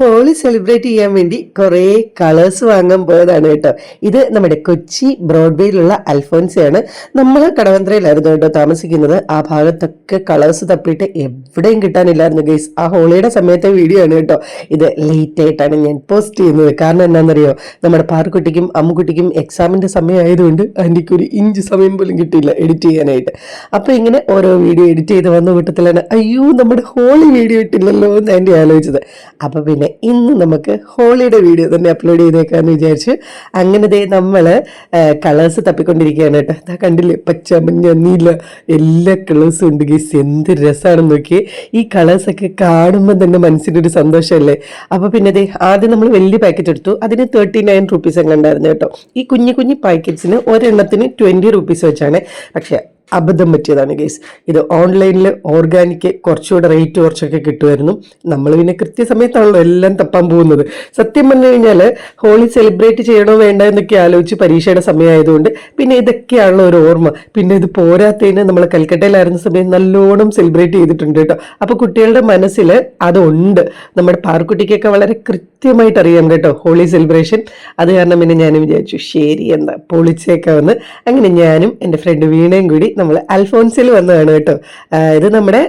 Holy celebrate ചെയ്യാൻ വേണ്ടി കുറേ കളേഴ്സ് വാങ്ങാൻ പോയതാണ് കേട്ടോ. ഇത് നമ്മുടെ കൊച്ചി ബ്രോഡ്വേയിലുള്ള അൽഫോൻസയാണ്. നമ്മൾ കടവന്ത്രയിലായിരുന്നു കേട്ടോ താമസിക്കുന്നത്. ആ ഭാഗത്തൊക്കെ കളേഴ്സ് തപ്പിയിട്ട് എവിടെയും കിട്ടാനില്ലായിരുന്നു ഗൈസ് ആ ഹോളിയുടെ സമയത്തെ വീഡിയോ ആണ് കേട്ടോ. ഇത് ലേറ്റ് ആയിട്ടാണ് ഞാൻ പോസ്റ്റ് ചെയ്യുന്നത്. കാരണം എന്താണെന്നറിയോ? നമ്മുടെ പാർക്കുട്ടിക്കും അമ്മുക്കുട്ടിക്കും എക്സാമിന്റെ സമയമായതുകൊണ്ട് ആന്റിക്ക് ഒരു ഇഞ്ച് സമയം പോലും കിട്ടിയില്ല എഡിറ്റ് ചെയ്യാനായിട്ട്. അപ്പോൾ ഇങ്ങനെ ഓരോ വീഡിയോ എഡിറ്റ് ചെയ്ത് വന്ന കൂട്ടത്തിലാണ് അയ്യോ നമ്മുടെ ഹോളി വീഡിയോ ഇട്ടില്ലല്ലോ എന്ന് ആന്റി ആലോചിച്ചത്. അപ്പോൾ പിന്നെ ഇന്ന് നമുക്ക് ഹോളിയുടെ വീഡിയോ തന്നെ അപ്ലോഡ് ചെയ്തേക്കാന്ന് വിചാരിച്ച് അങ്ങനത്തെ നമ്മൾ കളേഴ്സ് തപ്പിക്കൊണ്ടിരിക്കുകയാണ് കേട്ടോ. അതാ കണ്ടില്ലേ? പച്ച മഞ്ഞ നീല എല്ലാ കളേഴ്സും ഉണ്ട് ഗീസ് എന്ത് രസമാണെന്ന് നോക്കി ഈ കളേഴ്സൊക്കെ കാണുമ്പോൾ തന്നെ മനസ്സിനൊരു സന്തോഷമല്ലേ അപ്പോൾ പിന്നെ ദേ ആദ്യം നമ്മൾ വലിയ പാക്കറ്റ് എടുത്തു. അതിന് തേർട്ടി നയൻ റുപ്പീസ് ഒക്കെ ഉണ്ടായിരുന്നു കേട്ടോ. ഈ കുഞ്ഞു കുഞ്ഞു പാക്കറ്റ്സിന് ഒരെണ്ണത്തിന് ട്വന്റി റുപ്പീസ് വെച്ചാണ്. പക്ഷേ അബദ്ധം പറ്റിയതാണ് ഗേസ് ഇത് ഓൺലൈനിൽ ഓർഗാനിക് കുറച്ചുകൂടെ റേറ്റ് കുറച്ചൊക്കെ കിട്ടുമായിരുന്നു. നമ്മൾ പിന്നെ കൃത്യസമയത്താണല്ലോ എല്ലാം തപ്പാൻ പോകുന്നത്. സത്യം പറഞ്ഞു കഴിഞ്ഞാൽ ഹോളി സെലിബ്രേറ്റ് ചെയ്യണോ വേണ്ട എന്നൊക്കെ ആലോചിച്ച് പരീക്ഷയുടെ സമയമായതുകൊണ്ട് പിന്നെ ഇതൊക്കെയാണല്ലോ ഒരു ഓർമ്മ. പിന്നെ ഇത് പോരാത്തതിന് നമ്മൾ കൽക്കട്ടയിലായിരുന്ന സമയം നല്ലോണം സെലിബ്രേറ്റ് ചെയ്തിട്ടുണ്ട് കേട്ടോ. അപ്പോൾ കുട്ടികളുടെ മനസ്സിൽ അതുണ്ട്. നമ്മുടെ പാർക്കുട്ടിക്കൊക്കെ വളരെ കൃത്യമായിട്ട് അറിയാം കേട്ടോ ഹോളി സെലിബ്രേഷൻ അത് കാരണം പിന്നെ ഞാനും വിചാരിച്ചു ശരി എന്താ പൊളിച്ചേക്കാവുന്ന് അങ്ങനെ ഞാനും എന്റെ ഫ്രണ്ട് വീണയും കൂടി നമ്മൾ അൽഫോൻസിൽ വന്നതാണ് കേട്ടോ. ഇത് നമ്മുടെ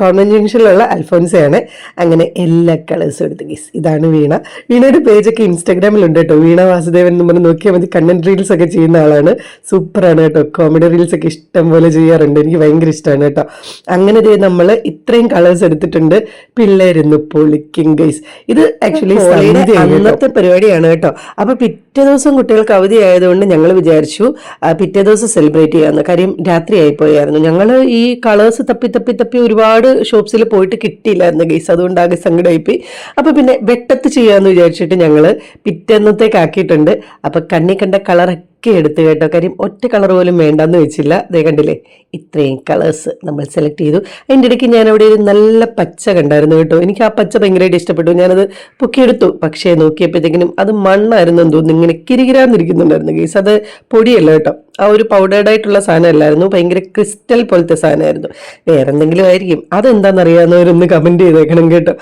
കോൺവെന്റ് ജംഗ്ഷനിലുള്ള അൽഫോൻസയാണ് അങ്ങനെ എല്ലാ കളേഴ്സും എടുത്ത് ഗീസ് ഇതാണ് വീണ. വീണയുടെ പേജൊക്കെ ഇൻസ്റ്റാഗ്രാമിലുണ്ട് കേട്ടോ. വീണ വാസുദേവൻ എന്ന് പറഞ്ഞ് നോക്കിയാൽ മതി. കണ്ടന്റ് റീൽസ് ഒക്കെ ചെയ്യുന്ന ആളാണ്. സൂപ്പറാണ് കേട്ടോ. കോമഡി റീൽസ് ഒക്കെ ഇഷ്ടം പോലെ ചെയ്യാറുണ്ട്. എനിക്ക് ഭയങ്കര ഇഷ്ടമാണ് കേട്ടോ. അങ്ങനെ ദേ നമ്മൾ ഇത്രയും കളേഴ്സ് എടുത്തിട്ടുണ്ട്. പിള്ളേരുന്ന് പൊളിക്കും ഗൈസ് ഇത് ആക്ച്വലി അന്നത്തെ പരിപാടിയാണ് കേട്ടോ. അപ്പൊ പിറ്റേ ദിവസം കുട്ടികൾക്ക് അവധി ആയതുകൊണ്ട് ഞങ്ങൾ വിചാരിച്ചു പിറ്റേ ദിവസം സെലിബ്രേറ്റ് ചെയ്യാമെന്ന് കാര്യം രാത്രി ആയിപ്പോയായിരുന്നു. ഞങ്ങൾ ഈ കളേഴ്സ് തപ്പി തപ്പി തപ്പി ഒരുപാട് ഷോപ്സിൽ പോയിട്ട് കിട്ടിയില്ലായിരുന്നു ഗൈസ് അതുകൊണ്ട് ആകെ സങ്കടമായിപ്പോയി അപ്പം പിന്നെ വെട്ടത്ത് ചെയ്യാമെന്ന് വിചാരിച്ചിട്ട് ഞങ്ങൾ പിറ്റേന്നത്തേക്ക് ആക്കിയിട്ടുണ്ട് അപ്പോൾ കണ്ണി കണ്ട കളറൊക്കെ എടുത്തു കേട്ടോ. കാര്യം ഒറ്റ കളർ പോലും വേണ്ടെന്ന് വെച്ചില്ല. അതേ കണ്ടില്ലേ? ഇത്രയും കളേഴ്സ് നമ്മൾ സെലക്ട് ചെയ്തു. അതിന്റെ ഇടയ്ക്ക് ഞാൻ ഒരു നല്ല പച്ച കണ്ടായിരുന്നു കേട്ടോ. എനിക്ക് ആ പച്ച ഭയങ്കരമായിട്ട് ഇഷ്ടപ്പെട്ടു. ഞാനത് പൊക്കിയെടുത്തു. പക്ഷേ നോക്കിയപ്പോഴത്തേക്കിനും അത് മണ്ണായിരുന്നു എന്തോ ഇങ്ങനെ കിരികിരാന്നിരിക്കുന്നുണ്ടായിരുന്നു ഗീസ് അത് പൊടിയല്ല കേട്ടോ. ആ ഒരു പൗഡേർഡ് ആയിട്ടുള്ള സാധനമല്ലായിരുന്നു. ഭയങ്കര ക്രിസ്റ്റൽ പോലത്തെ സാധനമായിരുന്നു. വേറെ എന്തെങ്കിലും ആയിരിക്കും. അതെന്താണെന്നറിയാവുന്നവരൊന്ന് കമന്റ് ചെയ്തേക്കണം കേട്ടോ.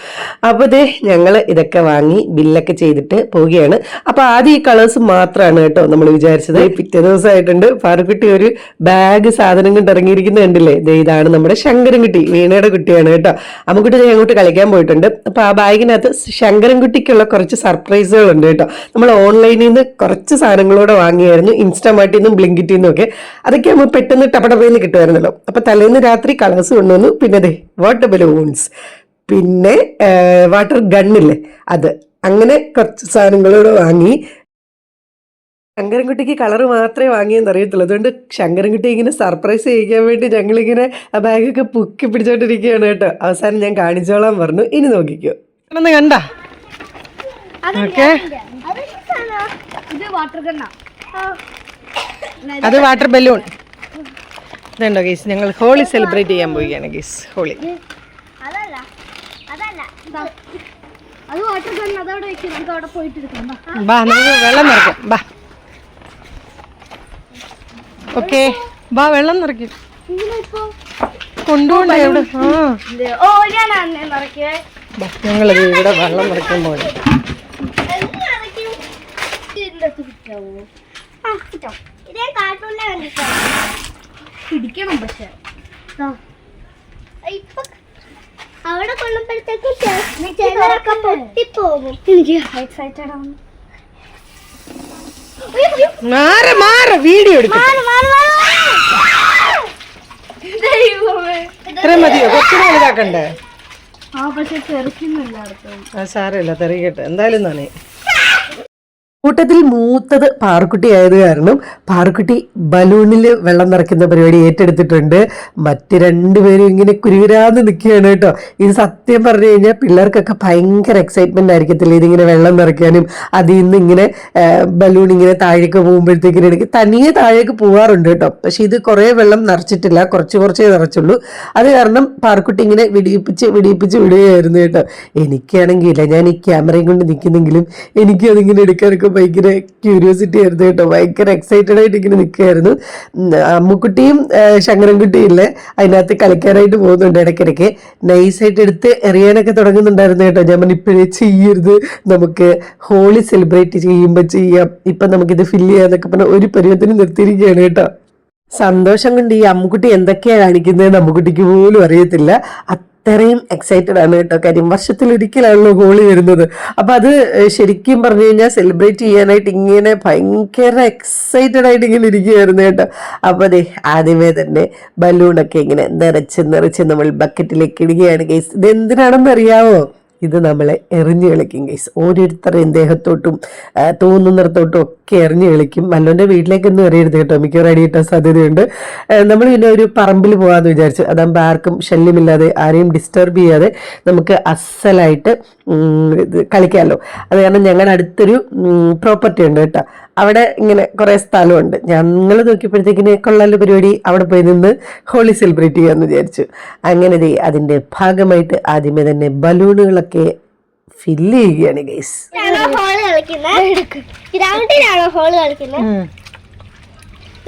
അപ്പോൾ ദേ ഞങ്ങൾ ഇതൊക്കെ വാങ്ങി ബില്ലൊക്കെ ചെയ്തിട്ട് പോവുകയാണ്. അപ്പോൾ ആദ്യം ഈ കളേഴ്സ് മാത്രമാണ് കേട്ടോ നമ്മൾ വിചാരിച്ചത്. പിറ്റേ ദിവസമായിട്ടുണ്ട് പാറുക്കുട്ടി ഒരു ബാഗ് സാധനം കൊണ്ട് ഇറങ്ങിയിരിക്കുന്ന കണ്ടില്ലേ? ഇതാണ് നമ്മുടെ ശങ്കരൻകുട്ടി വീണയുടെ കുട്ടിയാണ് കേട്ടോ. അമ്മക്കുട്ടി അങ്ങോട്ട് കളിക്കാൻ പോയിട്ടുണ്ട്. അപ്പോൾ ആ ബാഗിനകത്ത് ശങ്കരൻകുട്ടിക്കുള്ള കുറച്ച് സർപ്രൈസുകൾ ഉണ്ട് കേട്ടോ. നമ്മൾ ഓൺലൈനിൽ നിന്ന് കുറച്ച് സാധനങ്ങളോടെ വാങ്ങിയായിരുന്നു. ഇൻസ്റ്റാമാർട്ടിൽ നിന്നും ബ്ലിങ്കിറ്റിൽ നിന്നും ഒക്കെ. അതൊക്കെ നമ്മൾ പെട്ടെന്ന് ടപടപേന്ന് കിട്ടുമായിരുന്നല്ലോ. അപ്പൊ തലേന്ന് രാത്രി കളേഴ്സ് കൊണ്ടുവന്നു. പിന്നെ അതെ വാട്ടർ ബലൂൺസ് പിന്നെ വാട്ടർ ഗണ്ണില്ലേ അത്. അങ്ങനെ കുറച്ച് സാധനങ്ങളോട് വാങ്ങി. ശങ്കരൻകുട്ടിക്ക് കളർ മാത്രമേ വാങ്ങിയെന്ന് അറിയത്തുള്ളൂ. അതുകൊണ്ട് ശങ്കരൻകുട്ടി ഇങ്ങനെ സർപ്രൈസ് ചെയ്യിക്കാൻ വേണ്ടി ഞങ്ങളിങ്ങനെ ആ ബാഗൊക്കെ പുക്കി പിടിച്ചോണ്ടിരിക്കുകയാണ് കേട്ടോ. അവസാനം ഞാൻ കാണിച്ചോളാം പറഞ്ഞു. ഇനി നോക്കിക്കോ. ഒന്ന് കണ്ട? ഓക്കെ. അത് വാട്ടർ ബലൂൺ ഇതുണ്ടോ ഗീസ് ഞങ്ങൾ ഹോളി സെലിബ്രേറ്റ് ചെയ്യാൻ പോവുകയാണ് ഗീസ് ഹോളി. അതല്ല അതല്ല. ഇതാ. അത് വാട്ടർ ഗൺ അതവിടെ നമുക്ക് അവിടെ പോയിട്ട് എടുക്കാം. ബാ. ബാ നമുക്ക് വെള്ളം നിറക്കാം ബാ ഓക്കെ ബാ വെള്ളം നിറയ്ക്കും ഇതിനെ ഇപ്പോ കൊണ്ടുപോണ്ടേ എവിടെ ആ ഇത് ഓ ഞാൻ അന്നേ നിറയ്ക്കുവേ ബാ ഞങ്ങൾ ഇവിടെ വെള്ളം നിറയ്ക്കാൻ പോകണം വാ വെള്ളം നിറക്കി അകത്ത് കിട്ടാവോ ആ. കിട്ടാം ഇതേ കാർട്ടൂണിനെ കണ്ടിട്ടാണ് പിടിക്കണം പക്ഷെ. ദാ. ഇപ്പൊ അവിടെ കൊള്ളുമ്പോഴത്തേക്ക് ചിലരൊക്കെ പൊട്ടിപ്പോകും. എനിക്ക് എക്സൈറ്റഡ് ആവുന്നു. മാറ മാറ വീഡിയോ എടുക്കും. മാറ്, മാറ്, മാറ്, മാറ്. ദൈവമേ. ഇത്രയും മതിയോ? കൊച്ചിനെ വലുതാക്കണ്ടേ? ആ പക്ഷെ തെറിക്കുന്നില്ല സാരമില്ല തെറിയട്ടെ. എന്തായാലും നാണേ കൂട്ടത്തിൽ മൂത്തത് പാറുക്കുട്ടി ആയത് കാരണം പാറുക്കുട്ടി ബലൂണിൽ വെള്ളം നിറയ്ക്കുന്ന പരിപാടി ഏറ്റെടുത്തിട്ടുണ്ട്. മറ്റ് രണ്ടുപേരും ഇങ്ങനെ കുരുവിരാന്ന് നിൽക്കുകയാണ് കേട്ടോ. ഇത് സത്യം പറഞ്ഞു കഴിഞ്ഞാൽ പിള്ളേർക്കൊക്കെ ഭയങ്കര എക്സൈറ്റ്മെന്റ് ആയിരിക്കത്തില്ല ഇതിങ്ങനെ വെള്ളം നിറയ്ക്കാനും? അതിൽ നിന്ന് ഇങ്ങനെ ബലൂൺ ഇങ്ങനെ താഴേക്ക് പോകുമ്പോഴത്തേക്കിനും എനിക്ക് തനിയെ താഴേക്ക് പോകാറുണ്ട് കേട്ടോ. പക്ഷേ ഇത് കുറേ വെള്ളം നിറച്ചിട്ടില്ല. കുറച്ച് കുറച്ചേ നിറച്ചുള്ളൂ. അത് കാരണം പാറുക്കുട്ടി ഇങ്ങനെ വിടിയിപ്പിച്ച് വിടിയിപ്പിച്ച് വിടുകയായിരുന്നു കേട്ടോ. എനിക്കാണെങ്കിൽ ഞാൻ ഈ ക്യാമറയും കൊണ്ട് നിൽക്കുന്നെങ്കിലും എനിക്ക് അതിങ്ങനെ എടുക്കാനൊക്കെ ഭയങ്കര ക്യൂരിയോസിറ്റി ആയിരുന്നു കേട്ടോ. ഭയങ്കര എക്സൈറ്റഡ് ആയിട്ട് ഇങ്ങനെ നിൽക്കുകയായിരുന്നു അമ്മുക്കുട്ടിയും ശങ്കരൻകുട്ടിയും ഇല്ലേ അതിനകത്ത് കളിക്കാനായിട്ട് പോകുന്നുണ്ട് ഇടയ്ക്കിടയ്ക്ക്. നൈസായിട്ട് എടുത്ത് എറിയാനൊക്കെ തുടങ്ങുന്നുണ്ടായിരുന്നു കേട്ടോ. ഞാൻ ഇപ്പോഴേ ചെയ്യരുത്. നമുക്ക് ഹോളി സെലിബ്രേറ്റ് ചെയ്യുമ്പോൾ ചെയ്യാം. ഇപ്പം നമുക്കിത് ഫില്ല് ചെയ്യാന്നൊക്കെ പറഞ്ഞാൽ ഒരു പരുവത്തിന് നിർത്തിയിരിക്കുകയാണ് കേട്ടോ. സന്തോഷം കൊണ്ട് ഈ അമ്മുക്കുട്ടി എന്തൊക്കെയാണ് കാണിക്കുന്നത് അമ്മുക്കുട്ടിക്ക് പോലും അറിയത്തില്ല. അത്രയും എക്സൈറ്റഡ് ആണ് കേട്ടോ. കാര്യം വർഷത്തിൽ ഒരിക്കലാണല്ലോ ഹോളി വരുന്നത്. അപ്പൊ അത് ശരിക്കും പറഞ്ഞു കഴിഞ്ഞാൽ സെലിബ്രേറ്റ് ചെയ്യാനായിട്ട് ഇങ്ങനെ ഭയങ്കര എക്സൈറ്റഡ് ആയിട്ട് ഇങ്ങനെ ഇരിക്കുകയായിരുന്നു കേട്ടോ. അപ്പൊ അതെ ആദ്യമേ തന്നെ ബലൂണൊക്കെ ഇങ്ങനെ നിറച്ച് നിറച്ച് നമ്മൾ ബക്കറ്റിലേക്ക് ഇടുകയാണ് കേസ് ഇത് എന്തിനാണെന്ന് അറിയാവോ ഇത് നമ്മളെ എറിഞ്ഞു കളിക്കും ഗൈസ് ഓരോരുത്തരുടെയും ദേഹത്തോട്ടും തോന്നുന്നിടത്തോട്ടും ഒക്കെ എറിഞ്ഞു കളിക്കും. മല്ലോന്റെ വീട്ടിലേക്കൊന്നും എറിയരുത് കേട്ടോ. മിക്കവാറും അടി കിട്ടാൻ സാധ്യതയുണ്ട്. നമ്മൾ പിന്നെ ഒരു പറമ്പിൽ പോകാമെന്ന് വിചാരിച്ചു. അതാകുമ്പോൾ ആർക്കും ശല്യമില്ലാതെ ആരെയും ഡിസ്റ്റർബ് ചെയ്യാതെ നമുക്ക് അസലായിട്ട് ഇത് കളിക്കാമല്ലോ അത് കാരണം ഞങ്ങളുടെ അടുത്തൊരു പ്രോപ്പർട്ടി ഉണ്ട് കേട്ടോ. അവിടെ ഇങ്ങനെ കുറേ സ്ഥലമുണ്ട്. ഞങ്ങൾ നോക്കിയപ്പോഴത്തേക്കിന് കൊള്ളാല പരിപാടി. അവിടെ പോയി നിന്ന് ഹോളി സെലിബ്രേറ്റ് ചെയ്യാമെന്ന് വിചാരിച്ചു. അങ്ങനെ ദേ അതിന്റെ ഭാഗമായിട്ട് ആദ്യമേ തന്നെ ബലൂണുകളൊക്കെ ഫില്ല് ചെയ്യുകയാണ് ഗൈസ് ഗ്രൗണ്ടിലാണോ കളിക്കുന്നത്?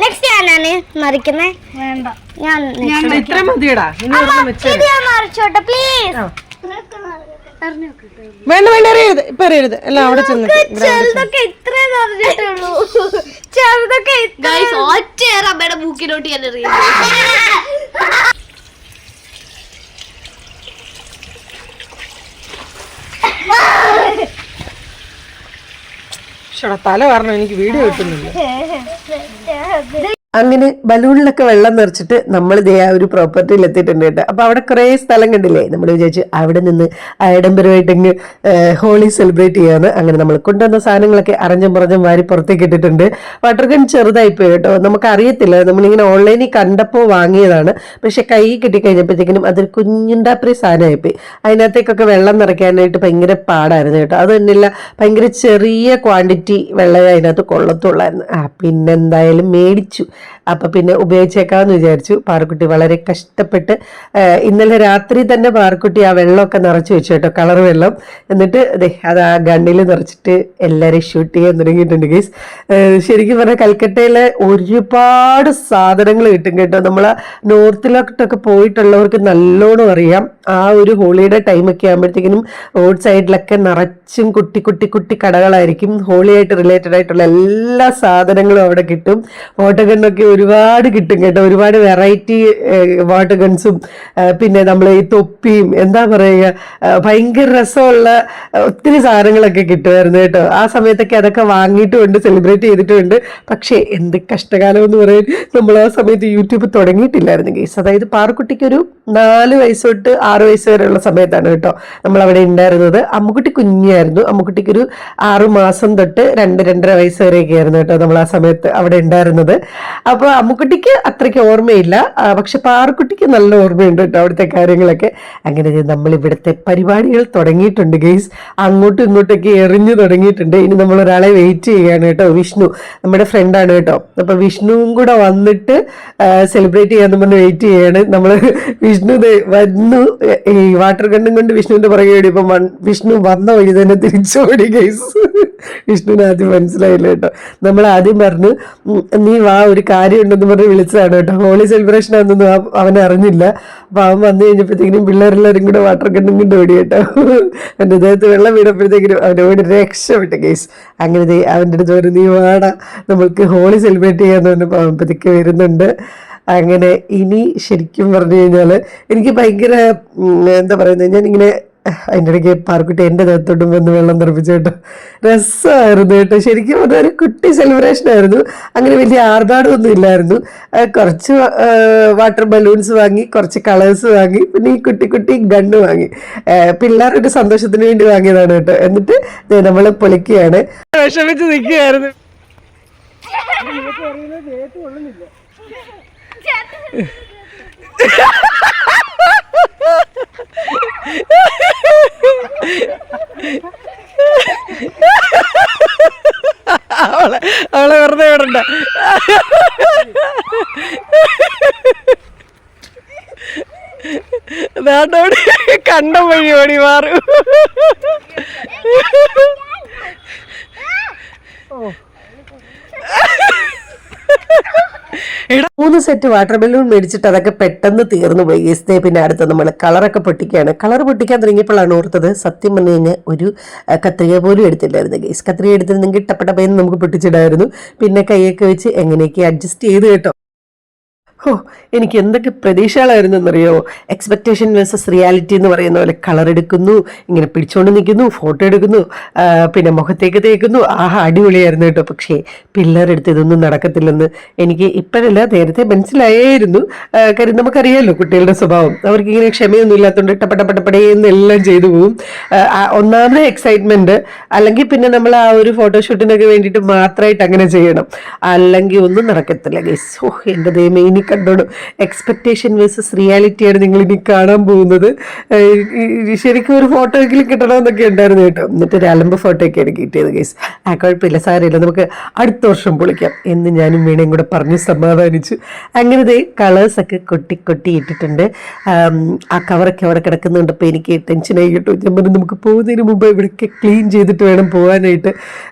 നെക്സ്റ്റ് ഞാനാണ് മറിക്കുന്നത് വേണ്ട. ഞാൻ. ഇത്ര മതിയടാ. ഇനി ഒരെണ്ണം വെച്ച്. ഇത് ഞാൻ മറിച്ചോട്ടെ പ്ലീസ് വേണ്ട വേണ്ട അറിയരുത് ഇപ്പൊ അറിയരുത് എല്ലാം അവിടെ ചെന്നിട്ട് ചെറുതൊക്കെ ഇത്രേ നിറഞ്ഞിട്ടുള്ളൂ ചെറുതൊക്കെ ഒറ്റയേറെ അമ്മയുടെ മൂക്കിലോട്ട് ഞാൻ എറിയുന്നു ശ്ശെടാ, തല കാരണം എനിക്ക് വീഡിയോ കിട്ടുന്നില്ല. അങ്ങനെ ബലൂണിലൊക്കെ വെള്ളം നിറച്ചിട്ട് നമ്മൾ ഇതേ ആ ഒരു പ്രോപ്പർട്ടിയിൽ എത്തിയിട്ടുണ്ട് കേട്ടോ. അപ്പോൾ അവിടെ കുറേ സ്ഥലം കണ്ടില്ലേ? നമ്മൾ വിചാരിച്ചു അവിടെ നിന്ന് ആഡംബരമായിട്ട് ഇങ്ങ് ഹോളി സെലിബ്രേറ്റ് ചെയ്യാന്ന്. അങ്ങനെ നമ്മൾ കൊണ്ടുവന്ന സാധനങ്ങളൊക്കെ അറിഞ്ഞും പുറഞ്ഞും വാരി പുറത്തേക്ക് ഇട്ടിട്ടുണ്ട്. വാട്ടർ ഗൺ ചെറുതായിപ്പോയി കേട്ടോ. നമുക്ക് അറിയത്തില്ല നമ്മളിങ്ങനെ ഓൺലൈനിൽ കണ്ടപ്പോൾ വാങ്ങിയതാണ്. പക്ഷെ കൈ കിട്ടിക്കഴിഞ്ഞപ്പോഴത്തേക്കിനും അതൊരു കുഞ്ഞുണ്ടാപ്രി സാധനമായിപ്പോയി. അതിനകത്തേക്കൊക്കെ വെള്ളം നിറയ്ക്കാനായിട്ട് ഭയങ്കര പാടായിരുന്നു കേട്ടോ. അത് തന്നെയല്ല ഭയങ്കര ചെറിയ ക്വാണ്ടിറ്റി വെള്ളം അതിനകത്ത് കൊള്ളത്തുള്ളായിരുന്നു. ആ പിന്നെന്തായാലും മേടിച്ചു. അപ്പൊ പിന്നെ ഉപയോഗിച്ചേക്കാമെന്ന് വിചാരിച്ചു. പാറക്കുട്ടി വളരെ കഷ്ടപ്പെട്ട് ഇന്നലെ രാത്രി തന്നെ പാറക്കുട്ടി ആ വെള്ളമൊക്കെ നിറച്ച് വെച്ചു കേട്ടോ കളർ വെള്ളം. എന്നിട്ട് ദേ അത് ആ ഗണ്ണിൽ നിറച്ചിട്ട് എല്ലാവരെയും ഷൂട്ട് ചെയ്യാൻ തുടങ്ങിയിട്ടുണ്ട് ഗീസ് ശരിക്കും പറഞ്ഞാൽ കൽക്കട്ടയിലെ ഒരുപാട് സാധനങ്ങൾ കിട്ടും കേട്ടോ. നമ്മൾ നോർത്തിലോട്ടൊക്കെ പോയിട്ടുള്ളവർക്ക് നല്ലോണം അറിയാം. ആ ഒരു ഹോളിയുടെ ടൈമൊക്കെ ആകുമ്പോഴത്തേക്കിനും റോഡ് സൈഡിലൊക്കെ നിറച്ചും കുട്ടി കുട്ടി കുട്ടി കടകളായിരിക്കും. ഹോളിയായിട്ട് റിലേറ്റഡ് ആയിട്ടുള്ള എല്ലാ സാധനങ്ങളും അവിടെ കിട്ടും. വാട്ടർ ഗണ്ണൊക്കെ ഒരുപാട് കിട്ടും കേട്ടോ. ഒരുപാട് വെറൈറ്റി വാട്ടർ ഗൺസും പിന്നെ നമ്മൾ ഈ തൊപ്പിയും എന്താ പറയുക ഭയങ്കര രസമുള്ള ഒത്തിരി സാധനങ്ങളൊക്കെ കിട്ടുമായിരുന്നു കേട്ടോ. ആ സമയത്തൊക്കെ അതൊക്കെ വാങ്ങിയിട്ടുമുണ്ട് സെലിബ്രേറ്റ് ചെയ്തിട്ടുമുണ്ട് പക്ഷേ എന്ത് കഷ്ടകാലം എന്ന് പറയാൻ നമ്മൾ ആ സമയത്ത് യൂട്യൂബ് തുടങ്ങിയിട്ടില്ലായിരുന്നു ഗേസ് അതായത് പാറക്കുട്ടിക്ക് ഒരു നാല് വയസ്സ് തൊട്ട് ആറ് വയസ്സ് വരെയുള്ള സമയത്താണ് കേട്ടോ നമ്മൾ അവിടെ ഉണ്ടായിരുന്നത്. അമ്മുക്കുട്ടി കുഞ്ഞായിരുന്നു. അമ്മുക്കുട്ടിക്ക് ഒരു ആറു മാസം തൊട്ട് രണ്ട് രണ്ടര വയസ്സ് വരെയൊക്കെ ആയിരുന്നു കേട്ടോ നമ്മൾ ആ സമയത്ത് അവിടെ ഉണ്ടായിരുന്നത്. അപ്പോൾ അമ്മുക്കുട്ടിക്ക് അത്രയ്ക്ക് ഓർമ്മയില്ല. പക്ഷെ പാറക്കുട്ടിക്ക് നല്ല ഓർമ്മയുണ്ട് കേട്ടോ അവിടുത്തെ കാര്യങ്ങളൊക്കെ. അങ്ങനെ നമ്മൾ ഇവിടുത്തെ പരിപാടികൾ തുടങ്ങിയിട്ടുണ്ട് ഗെയ്സ് അങ്ങോട്ടും ഇങ്ങോട്ടൊക്കെ എറിഞ്ഞു തുടങ്ങിയിട്ടുണ്ട്. ഇനി നമ്മൾ ഒരാളെ വെയിറ്റ് ചെയ്യുകയാണ് കേട്ടോ വിഷ്ണു. നമ്മുടെ ഫ്രണ്ടാണ് കേട്ടോ. അപ്പൊ വിഷ്ണുവും കൂടെ വന്നിട്ട് സെലിബ്രേറ്റ് ചെയ്യാന്ന് പറഞ്ഞ് വെയിറ്റ് ചെയ്യാണ് നമ്മൾ വിഷ്ണു വന്നു. ഈ വാട്ടർ ഗണ്ണും കൊണ്ട് വിഷ്ണുവിന്റെ പുറകെ ഓടി. ഇപ്പൊ വിഷ്ണു വന്ന വഴി തന്നെ തിരിച്ചോടി ഗെയ്സ് വിഷ്ണുവിന് ആദ്യം മനസ്സിലായില്ല കേട്ടോ. നമ്മൾ ആദ്യം പറഞ്ഞു നീ വാ ഒരു കാര്യം ഉണ്ടെന്ന് പറഞ്ഞ് വിളിച്ചതാണ് കേട്ടോ. ഹോളി സെലിബ്രേഷൻ ആണെന്നൊന്നും അവൻ അറിഞ്ഞില്ല. അപ്പൊ അവൻ വന്നു കഴിഞ്ഞപ്പോഴത്തേക്കിനും പിള്ളേരെല്ലാവരും കൂടെ വാട്ടർ കണ്ണും കൊണ്ട് ഓടി കേട്ടോ. എന്റെ ദേഹത്ത് വെള്ളം വീണപ്പോഴത്തേക്കിനും അവൻ ഓടി രക്ഷപ്പെട്ടു കേസ് അങ്ങനെ അവന്റെ അടുത്ത് പറഞ്ഞു നീ വാടാ നമ്മൾക്ക് ഹോളി സെലിബ്രേറ്റ് ചെയ്യാന്ന് പറഞ്ഞപ്പോൾ അവൻ പതുക്കെ വരുന്നുണ്ട്. അങ്ങനെ ഇനി ശരിക്കും പറഞ്ഞു കഴിഞ്ഞാൽ എനിക്ക് ഭയങ്കര എന്താ പറയുന്നത് ഞാനിങ്ങനെ അതിന്റെ ഇടയ്ക്ക് പാർക്കുട്ടി എന്റെ ദേഹത്തോട്ടും വന്ന് വെള്ളം തെറിപ്പിച്ചു കേട്ടോ. രസമായിരുന്നു കേട്ടോ. ശരിക്കും അതൊരു ഒരു കുട്ടി സെലിബ്രേഷൻ ആയിരുന്നു. അങ്ങനെ വലിയ ആർഭാടമൊന്നും ഇല്ലായിരുന്നു. കുറച്ച് വാട്ടർ ബലൂൺസ് വാങ്ങി കുറച്ച് കളേഴ്സ് വാങ്ങി പിന്നെ ഈ കുട്ടി കുട്ടി ഗണ്ണ് വാങ്ങി. പിള്ളേരുടെ സന്തോഷത്തിന് വേണ്ടി വാങ്ങിയതാണ് കേട്ടോ. എന്നിട്ട് നമ്മൾ പൊളിക്കുകയാണ്. വിഷമിച്ച് നിൽക്കുകയായിരുന്നു. അവളെ അവളെ വെറുതെ വിടണ്ട. നാട്ടോടി കണ്ടം വഴി ഓടി മാറും. മൂന്ന് സെറ്റ് വാട്ടർ ബലൂൺ മേടിച്ചിട്ട് അതൊക്കെ പെട്ടെന്ന് തീർന്നു പോയി. ഗസ്തേ പിന്നെ അടുത്ത് നമ്മൾ കളറൊക്കെ പൊട്ടിക്കുകയാണ് കളർ പൊട്ടിക്കാൻ തുടങ്ങിയപ്പോഴാണ് ഓർത്തത് സത്യം പറഞ്ഞു കഴിഞ്ഞാൽ ഒരു കത്രിക പോലും എടുത്തില്ലായിരുന്നു ഗേസ് കത്രിക എടുത്തിരുന്നെങ്കിൽ ടപ്പട്ടപ്പയെന്ന് നമുക്ക് പൊട്ടിച്ചിടായിരുന്നു. പിന്നെ കൈയൊക്കെ വെച്ച് എങ്ങനെയൊക്കെ അഡ്ജസ്റ്റ് ചെയ്ത് കേട്ടോ. ഓ എനിക്ക് എന്തൊക്കെ പ്രതീക്ഷകളായിരുന്നു എന്നറിയോ എക്സ്പെക്ടേഷൻ വേഴ്സസ് റിയാലിറ്റി എന്ന് പറയുന്ന പോലെ കളർ എടുക്കുന്നു ഇങ്ങനെ പിടിച്ചുകൊണ്ട് നിൽക്കുന്നു ഫോട്ടോ എടുക്കുന്നു പിന്നെ മുഖത്തേക്ക് തേക്കുന്നു. ആഹാ അടിപൊളിയായിരുന്നു കേട്ടോ. പക്ഷേ പിള്ളേരെടുത്ത് ഇതൊന്നും നടക്കത്തില്ലെന്ന് എനിക്ക് ഇപ്പോഴല്ല നേരത്തെ മനസ്സിലായായിരുന്നു. ആ, കാര്യം നമുക്കറിയാമല്ലോ കുട്ടികളുടെ സ്വഭാവം. അവർക്ക് ഇങ്ങനെ ക്ഷമയൊന്നും ഇല്ലാത്തതുകൊണ്ട് ടപ്പട്ടപ്പട്ടപ്പടയെന്ന് എല്ലാം ചെയ്തു പോവും. ഒന്നാമത് എക്സൈറ്റ്മെന്റ് അല്ലെങ്കിൽ പിന്നെ നമ്മൾ ആ ഒരു ഫോട്ടോഷൂട്ടിനൊക്കെ വേണ്ടിയിട്ട് മാത്രമായിട്ട് അങ്ങനെ ചെയ്യണം. അല്ലെങ്കിൽ ഒന്നും നടക്കത്തില്ല ഗൈസ് ഓ എന്റെ ദൈവം ഇനി കണ്ടോളൂ. എക്സ്പെക്ടേഷൻ വേഴ്സസ് റിയാലിറ്റിയാണ് നിങ്ങൾ ഇനി കാണാൻ പോകുന്നത്. ശരിക്കും ഒരു ഫോട്ടോ എങ്കിലും കിട്ടണമെന്നൊക്കെ ഉണ്ടായിരുന്നു കേട്ടോ. എന്നിട്ട് ഒരു അലമ്പ് ഫോട്ടോ ഒക്കെയാണ് കിട്ടിയത് കേസ് ആ കുഴപ്പമില്ല സാരമില്ല. നമുക്ക് അടുത്ത വർഷം പൊളിക്കാം എന്ന് ഞാനും വീണയും കൂടെ പറഞ്ഞ് സമാധാനിച്ചു. അങ്ങനത്തെ കളേഴ്സൊക്കെ കൊട്ടി കൊട്ടി ഇട്ടിട്ടുണ്ട്. ആം, കവറൊക്കെ അവിടെ കിടക്കുന്നുണ്ടപ്പോൾ എനിക്ക് ടെൻഷനായി കേട്ടോ. ഞാൻ പറഞ്ഞു നമുക്ക് പോകുന്നതിന് മുമ്പ് ഇവിടെയൊക്കെ ക്ലീൻ ചെയ്തിട്ട് വേണം പോകാനായിട്ട്.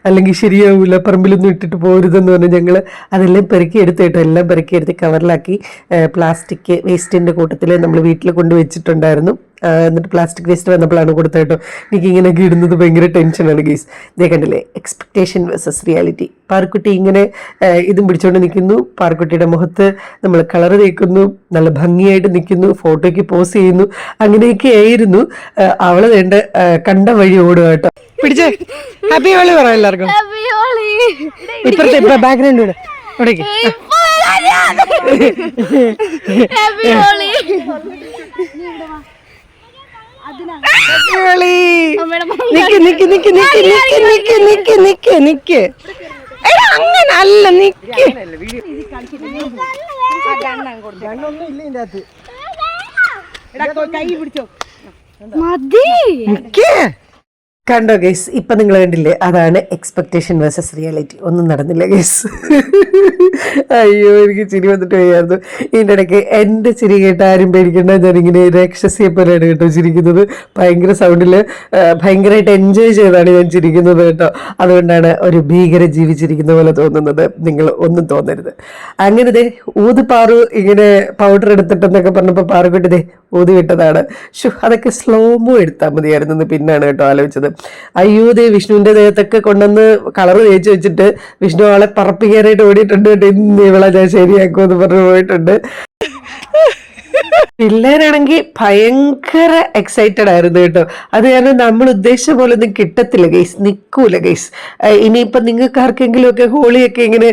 അല്ലെങ്കിൽ ശരിയാവില്ല പറമ്പിലൊന്നും ഇട്ടിട്ട് പോരുതെന്ന് പറഞ്ഞ് ഞങ്ങൾ അതെല്ലാം പെറുക്കി എടുത്ത് കേട്ടോ. എല്ലാം പെറുക്കി എടുത്ത് കവറിലാക്കി പ്ലാസ്റ്റിക് വേസ്റ്റിന്റെ കൂട്ടത്തിൽ നമ്മൾ വീട്ടിൽ കൊണ്ട് വെച്ചിട്ടുണ്ടായിരുന്നു. എന്നിട്ട് പ്ലാസ്റ്റിക് വേസ്റ്റ് വന്നപ്പോഴാണ് കൊടുത്തത് കേട്ടോ എനിക്ക് ഇങ്ങനെയൊക്കെ ഇടുന്നത് ഭയങ്കര ടെൻഷനാണ് ഗീസ് ഇതേ കണ്ടില്ലേ? എക്സ്പെക്ടേഷൻ വേഴ്സസ് റിയാലിറ്റി പാർക്കുട്ടി ഇങ്ങനെ ഇതും പിടിച്ചുകൊണ്ട് നിൽക്കുന്നു. പാർക്കുട്ടിയുടെ മുഖത്ത് നമ്മൾ കളർ തേക്കുന്നു. നല്ല ഭംഗിയായിട്ട് നിൽക്കുന്നു. ഫോട്ടോയ്ക്ക് പോസ് ചെയ്യുന്നു. അങ്ങനെയൊക്കെ ആയിരുന്നു. അവൾ അവൾ വേണ്ട കണ്ട വഴി ഓടുക കേട്ടോ. പിടിച്ചേ. ഹാപ്പി ഹോളി പറയാം എല്ലാവർക്കും. ഇപ്പുറത്തെ ഇപ്പൊ ബാക്ക്ഗ്രൗണ്ട് ഇവിടെ. ഇവിടേക്ക്. നിക്ക് നിക്ക് നിക്ക് നിക്ക് നിക്ക് നിക്ക് നിക്ക് നിക്ക് എടാ അങ്ങനെ അല്ല നിക്ക് മതി കണ്ടോ ഗൈസ് ഇപ്പൊ നിങ്ങൾ കണ്ടില്ലേ? അതാണ് എക്സ്പെക്ടേഷൻ വേഴ്സസ് റിയാലിറ്റി ഒന്നും നടന്നില്ല ഗൈസ് അയ്യോ എനിക്ക് ചിരി വന്നിട്ട് വയ്യായിരുന്നു. ഇതിന്റെ ഇടയ്ക്ക് എന്റെ ചിരി കേട്ട് ആരും പേടിക്കേണ്ട. ഞാനിങ്ങനെ രാക്ഷസിയെ പോലെയാണ് കേട്ടോ ചിരിക്കുന്നത്. ഭയങ്കര സൗണ്ടിൽ ഭയങ്കരമായിട്ട് എൻജോയ് ചെയ്താണ് ഞാൻ ചിരിക്കുന്നത് കേട്ടോ. അതുകൊണ്ടാണ് ഒരു ഭീകര ജീവിച്ചിരിക്കുന്ന പോലെ തോന്നുന്നത്. നിങ്ങൾ ഒന്നും തോന്നരുത്. അങ്ങനെ ദേ ഊത് പാറു ഇങ്ങനെ പൗഡർ എടുത്തിട്ടെന്നൊക്കെ പറഞ്ഞപ്പോൾ പാറുകുട്ടി ദേ ഊതി വിട്ടതാണ് അതൊക്കെ സ്ലോമോ എടുത്താൽ മതിയായിരുന്നു എന്ന് പിന്നാണ് കേട്ടോ ആലോചിച്ചത്. അയ്യോ ദേ വിഷ്ണുവിന്റെ ദേഹത്തൊക്കെ കൊണ്ടുവന്ന് കളർ തേച്ച് വെച്ചിട്ട് വിഷ്ണു ആളെ പറപ്പിക്കാനായിട്ട് ഓടിയിട്ടുണ്ട് കേട്ടോ. ഇന്ന് ഇവളെ ഞാൻ ശരിയാക്കുമെന്ന് പറഞ്ഞു പോയിട്ടുണ്ട്. പിള്ളേരാണെങ്കിൽ ഭയങ്കര എക്സൈറ്റഡ് ആയിരുന്നു കേട്ടോ. അത് കാരണം നമ്മൾ ഉദ്ദേശിച്ച പോലെ ഒന്നും കിട്ടത്തില്ല ഗൈസ് നിൽക്കൂല ഗൈസ് ഇനിയിപ്പൊ നിങ്ങൾക്ക് ആർക്കെങ്കിലും ഒക്കെ ഹോളിയൊക്കെ ഇങ്ങനെ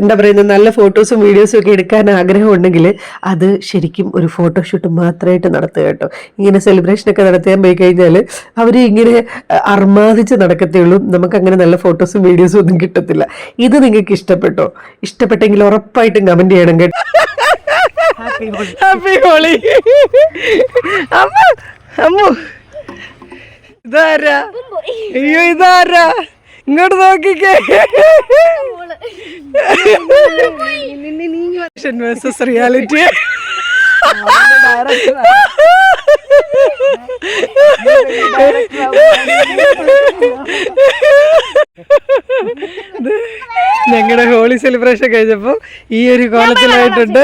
എന്താ പറയുന്നത് നല്ല ഫോട്ടോസും വീഡിയോസും ഒക്കെ എടുക്കാൻ ആഗ്രഹം ഉണ്ടെങ്കിൽ അത് ശരിക്കും ഒരു ഫോട്ടോഷൂട്ട് മാത്രമായിട്ട് നടത്തുക കേട്ടോ. ഇങ്ങനെ സെലിബ്രേഷൻ ഒക്കെ നടത്താൻ പോയി കഴിഞ്ഞാൽ അവർ ഇങ്ങനെ അർമാദിച്ച് നടക്കത്തേ ഉള്ളൂ. നമുക്ക് അങ്ങനെ നല്ല ഫോട്ടോസും വീഡിയോസും ഒന്നും കിട്ടത്തില്ല. ഇത് നിങ്ങൾക്ക് ഇഷ്ടപ്പെട്ടോ? ഇഷ്ടപ്പെട്ടെങ്കിൽ ഉറപ്പായിട്ടും കമന്റ് ചെയ്യണം കേട്ടോ. ഹാപ്പി ഹോളി അമ്മ അമ്മു. ഇതാരാ? അയ്യോ ഇതാരാ? ഇങ്ങോട്ട് നോക്കിക്കേ. വേഴ്സസ് റിയാലിറ്റി ഞങ്ങളുടെ ഹോളി സെലിബ്രേഷൻ കഴിഞ്ഞപ്പോ ഈ ഒരു കോലത്തിലായിട്ടുണ്ട്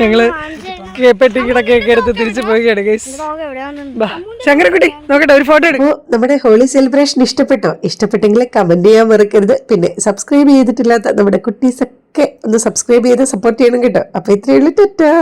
ഞങ്ങൾ പെട്ടിക്കിട കേക്ക് എടുത്ത് തിരിച്ചു പോവുകയാണ് ഗൈസ് ശങ്കരക്കുട്ടി നോക്കട്ടെ ഒരു ഫോട്ടോ എടുക്കും. നമ്മുടെ ഹോളി സെലിബ്രേഷൻ ഇഷ്ടപ്പെട്ടോ? ഇഷ്ടപ്പെട്ടെങ്കിൽ കമന്റ് ചെയ്യാൻ മറക്കരുത്. പിന്നെ സബ്സ്ക്രൈബ് ചെയ്തിട്ടില്ലാത്ത നമ്മുടെ കുട്ടീസൊക്കെ ഒന്ന് സബ്സ്ക്രൈബ് ചെയ്ത് സപ്പോർട്ട് ചെയ്യണം കേട്ടോ. അപ്പോൾ ഇത്രയേ ഉള്ളൂ. ടെറ്റാ.